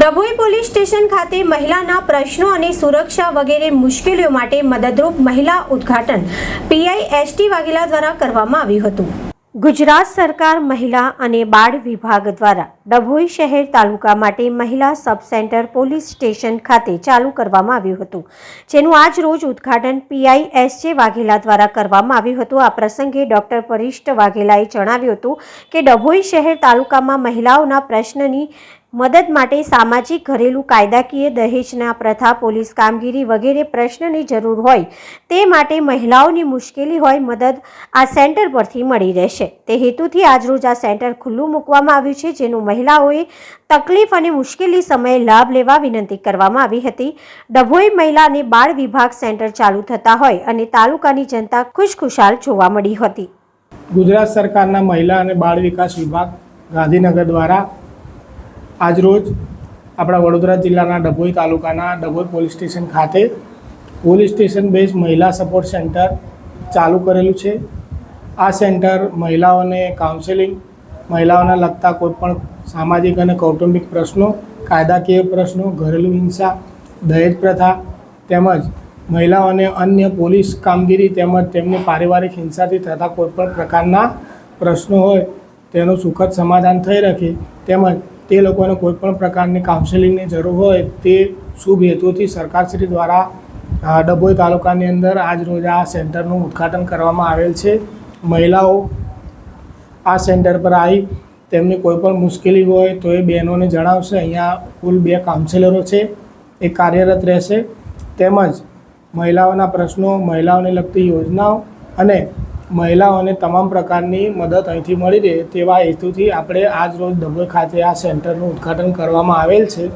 Dabhoi police station ખાતે મહિલાના પ્રશ્નો અને સુરક્ષા વગેરે મુશ્કેલીઓ માટે મદદરૂપ મહિલા ઉદ્ઘાટન પીઆઈ એસટી વાઘેલા દ્વારા કરવામાં આવ્યું હતું. ગુજરાત સરકાર મહિલા અને બાળ વિભાગ દ્વારા ડભોઈ શહેર તાલુકા માટે મહિલા સબ સેન્ટર પોલીસ સ્ટેશન ખાતે ચાલુ કરવામાં આવ્યું હતું. જેનું આજ રોજ ઉદ્ઘાટન પીઆઈ એસ જે વાઘેલા દ્વારા કરવામાં આવ્યું હતું. આ પ્રસંગે ડોક્ટર પરિષ્ઠ વાઘેલાએ જણાવ્યું હતું કે ડભોઈ શહેર તાલુકામાં મહિલાઓના પ્રશ્નની મદદ માટે સામાજિક, ઘરેલું કાયદાકીય દહેજના પ્રથા, પોલીસ કામગીરી વગેરે પ્રશ્નની જરૂર હોય તે માટે મહિલાઓની મુશ્કેલી હોય મદદ આ સેન્ટર પરથી મળી રહેશે. તે હેતુથી આજરોજ આ સેન્ટર ખુલ્લું મૂકવામાં આવ્યું છે, જેનું મહિલાઓએ તકલીફ અને મુશ્કેલી સમયે લાભ લેવા વિનંતી કરવામાં આવી હતી. ડભોઈ મહિલા અને બાળ વિભાગ સેન્ટર ચાલુ થતા હોય અને તાલુકાની જનતા ખુશખુશાલ જોવા મળી હતી. ગુજરાત સરકારના મહિલા અને બાળ વિકાસ વિભાગ ગાંધીનગર દ્વારા આજરોજ આપણા વડોદરા જિલ્લાના ડભોઈ તાલુકાના ડભોઈ પોલીસ સ્ટેશન ખાતે પોલીસ સ્ટેશન બેઝ મહિલા સપોર્ટ સેન્ટર ચાલુ કરેલું છે. આ સેન્ટર મહિલાઓને કાઉન્સેલિંગ મહિલાઓને લગતા કોઈપણ સામાજિક અને કૌટુંબિક પ્રશ્નો, કાયદાકીય પ્રશ્નો, ઘરેલું હિંસા, દહેજ પ્રથા તેમજ મહિલાઓને અન્ય પોલીસ કામગીરી તેમજ તેમની પારિવારિક હિંસાથી થતા કોઈપણ પ્રકારના પ્રશ્નો હોય તેનું સુખદ સમાધાન થઈ રહે તેમજ તે લોકોને કોઈપણ પ્રકારની કાઉન્સેલિંગની જરૂર હોય તે શુભ હેતુથી સરકારશ્રી દ્વારા ડભોઈ તાલુકાની અંદર આજ રોજ આ સેન્ટરનું ઉદ્ઘાટન કરવામાં આવેલ છે. મહિલાઓ આ સેન્ટર પર આવી તેમની કોઈપણ મુશ્કેલી હોય તો એ બહેનોને જણાવશે. અહીંયા કુલ બે કાઉન્સેલરો છે એ કાર્યરત રહેશે. તેમજ મહિલાઓના પ્રશ્નો, મહિલાઓને લગતી યોજનાઓ અને મહિલાઓને તમામ પ્રકારની મદદ અહીંથી મળી રહે તેવા હેતુથી આપણે આજ રોજ ડભોઈ ખાતે આ સેન્ટરનું ઉદ્ઘાટન કરવામાં આવેલ છે.